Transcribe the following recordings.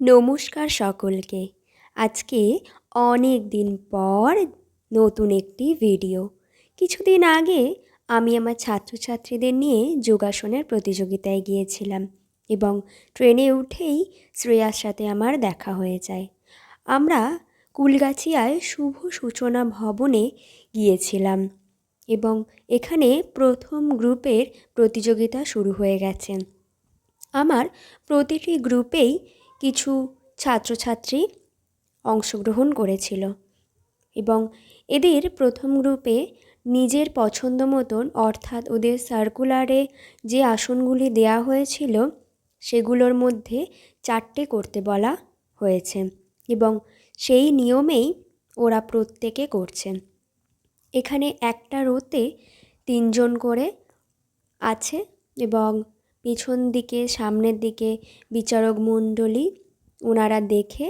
নমস্কার সকলকে। আজকে অনেক দিন পর নতুন একটি ভিডিও। কিছুদিন আগে আমি আমার ছাত্রছাত্রীদের নিয়ে যোগাসনের প্রতিযোগিতায় গিয়েছিলাম এবং ট্রেনে উঠেই শ্রেয়ার সাথে আমার দেখা হয়ে যায়। আমরা কুলগাছিয়ায় শুভ সূচনা ভবনে গিয়েছিলাম এবং এখানে প্রথম গ্রুপের প্রতিযোগিতা শুরু হয়ে গেছে। আমার প্রতিটি গ্রুপেই কিছু ছাত্রছাত্রী অংশগ্রহণ করেছিল এবং এদের প্রথম গ্রুপে নিজের পছন্দ মতন, অর্থাৎ ওদের সার্কুলারে যে আসনগুলি দেয়া হয়েছিল, সেগুলোর মধ্যে চারটে করতে বলা হয়েছে এবং সেই নিয়মেই ওরা প্রত্যেকে করছে। এখানে একটা রোতে তিনজন করে আছে এবং পিছন দিকে, সামনের দিকে বিচারক মণ্ডলী ওনারা দেখে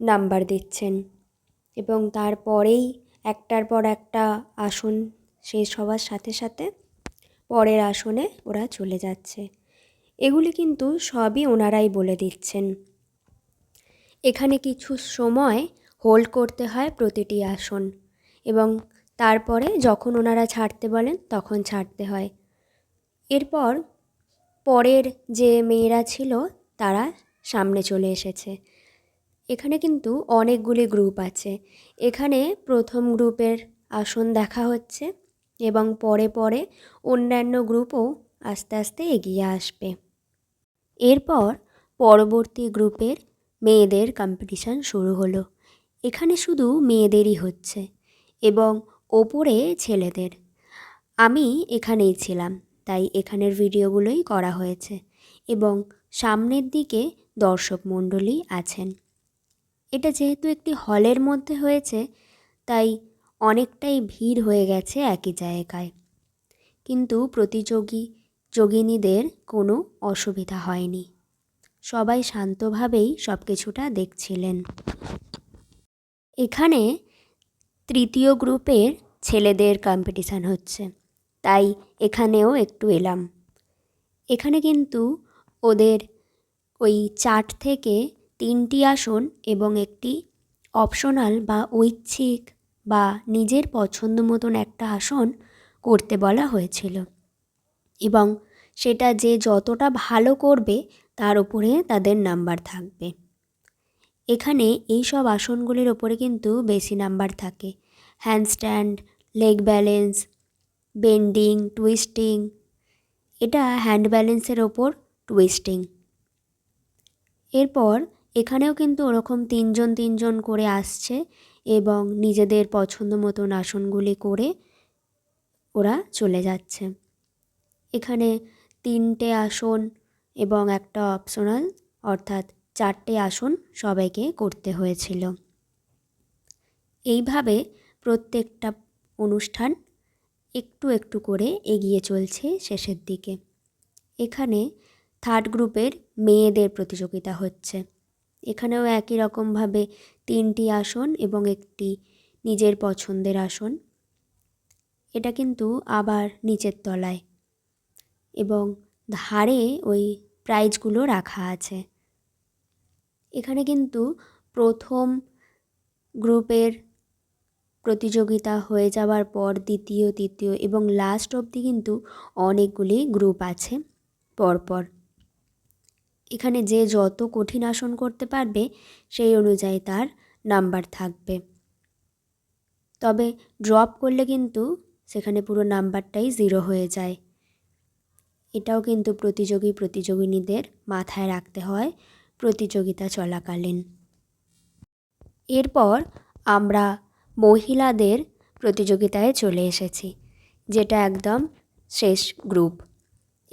নাম্বার দিচ্ছেন এবং তারপরেই একটার পর একটা আসন শেষ হওয়ার সাথে সাথে পরের আসনে ওরা চলে যাচ্ছে। এগুলি কিন্তু সবই ওনারাই বলে দিচ্ছেন। এখানে কিছু সময় হোল্ড করতে হয় প্রতিটি আসন এবং তারপরে যখন ওনারা ছাড়তে বলেন তখন ছাড়তে হয়। এরপর পরের যে মেয়েরা ছিল, তারা সামনে চলে এসেছে। এখানে কিন্তু অনেকগুলি গ্রুপ আছে। এখানে প্রথম গ্রুপের আসন দেখা হচ্ছে এবং পরে পরে অন্যান্য গ্রুপও আস্তে আস্তে এগিয়ে আসবে। এরপর পরবর্তী গ্রুপের মেয়েদের কম্পিটিশান শুরু হলো। এখানে শুধু মেয়েদেরই হচ্ছে এবং ওপরে ছেলেদের। আমি এখানেই ছিলাম। তাই এখানের ভিডিওগুলোই করা হয়েছে এবং সামনের দিকে দর্শক মণ্ডলী আছেন। এটা যেহেতু একটি হলের মধ্যে হয়েছে, তাই অনেকটাই ভিড় হয়ে গেছে একই জায়গায়। কিন্তু প্রতিযোগী, যোগিনীদের কোনো অসুবিধা হয়নি। সবাই শান্তভাবেই সব কিছুটা দেখছিলেন। এখানে তৃতীয় গ্রুপের ছেলেদের কম্পিটিশান হচ্ছে। তাই এখানেও একটু এলাম। এখানে কিন্তু ওদের ওই চার্ট থেকে তিনটি আসন এবং একটি অপশনাল বা ঐচ্ছিক বা নিজের পছন্দ মতন একটা আসন করতে বলা হয়েছিল। এবং সেটা যে যতটা ভালো করবে তার উপরে তাদের নাম্বার থাকবে। এখানে এই সব আসনগুলির ওপরে কিন্তু বেশি নাম্বার থাকে। Handstand, leg balance bending twisting এটা হ্যান্ড ব্যালেন্সের ওপর টুইস্টিং এরপর এখানেও কিন্তু ওরকম তিনজন তিনজন করে আসছে এবং নিজেদের পছন্দ মতন আসনগুলি করে ওরা চলে যাচ্ছে। এখানে তিনটে আসন এবং একটা অপশনাল অর্থাৎ চারটে আসন সবাইকে করতে হয়েছিল। এইভাবে প্রত্যেকটা অনুষ্ঠান একটু একটু করে এগিয়ে চলছে শেষের দিকে। এখানে থার্ড গ্রুপের মেয়েদের প্রতিযোগিতা হচ্ছে। এখানেও একই রকমভাবে তিনটি আসন এবং একটি নিজের পছন্দের আসন। এটা কিন্তু আবার নিচের তলায়। এবং ধারে ওই প্রাইজগুলো রাখা আছে। এখানে কিন্তু প্রথম গ্রুপের প্রতিযোগিতা হয়ে যাওয়ার পর দ্বিতীয়, তৃতীয় এবং লাস্ট অবধি কিন্তু অনেকগুলি গ্রুপ আছে পরপর। এখানে যে যত কঠিন আসন করতে পারবে, সেই অনুযায়ী তার নাম্বার থাকবে। তবে ড্রপ করলে কিন্তু সেখানে পুরো নাম্বারটাই জিরো হয়ে যায়। এটাও কিন্তু প্রতিযোগী, প্রতিযোগিনীদের মাথায় রাখতে হয় প্রতিযোগিতা চলাকালীন। এরপর আমরা মহিলাদের প্রতিযোগিতায় চলে এসেছি, যেটা একদম শেষ গ্রুপ।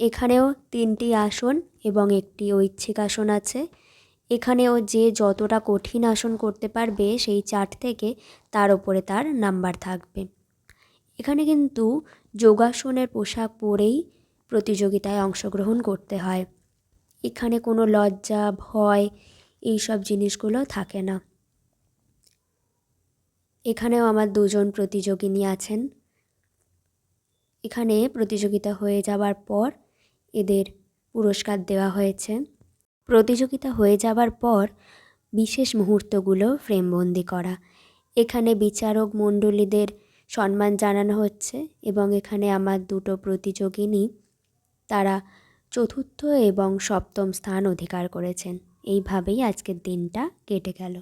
এখানেও তিনটি আসন এবং একটি ঐচ্ছিক আসন আছে। এখানেও যে যতটা কঠিন আসন করতে পারবে সেই চার্ট থেকে তার ওপরে তার নাম্বার থাকবে। এখানে কিন্তু যোগাসনের পোশাক পরেই প্রতিযোগিতায় অংশগ্রহণ করতে হয়। এখানে কোনো লজ্জা, ভয়, এইসব জিনিসগুলো থাকে না। এখানেও আমার দুজন প্রতিযোগিনী আছেন। এখানে প্রতিযোগিতা হয়ে যাওয়ার পর এদের পুরস্কার দেওয়া হয়েছে। প্রতিযোগিতা হয়ে যাবার পর বিশেষ মুহূর্তগুলো ফ্রেমবন্দি করা। এখানে বিচারক মণ্ডলীদের সম্মান জানানো হচ্ছে এবং এখানে আমার দুটো প্রতিযোগিনী তারা চতুর্থ এবং সপ্তম স্থান অধিকার করেছেন। এইভাবেই আজকের দিনটা কেটে গেল।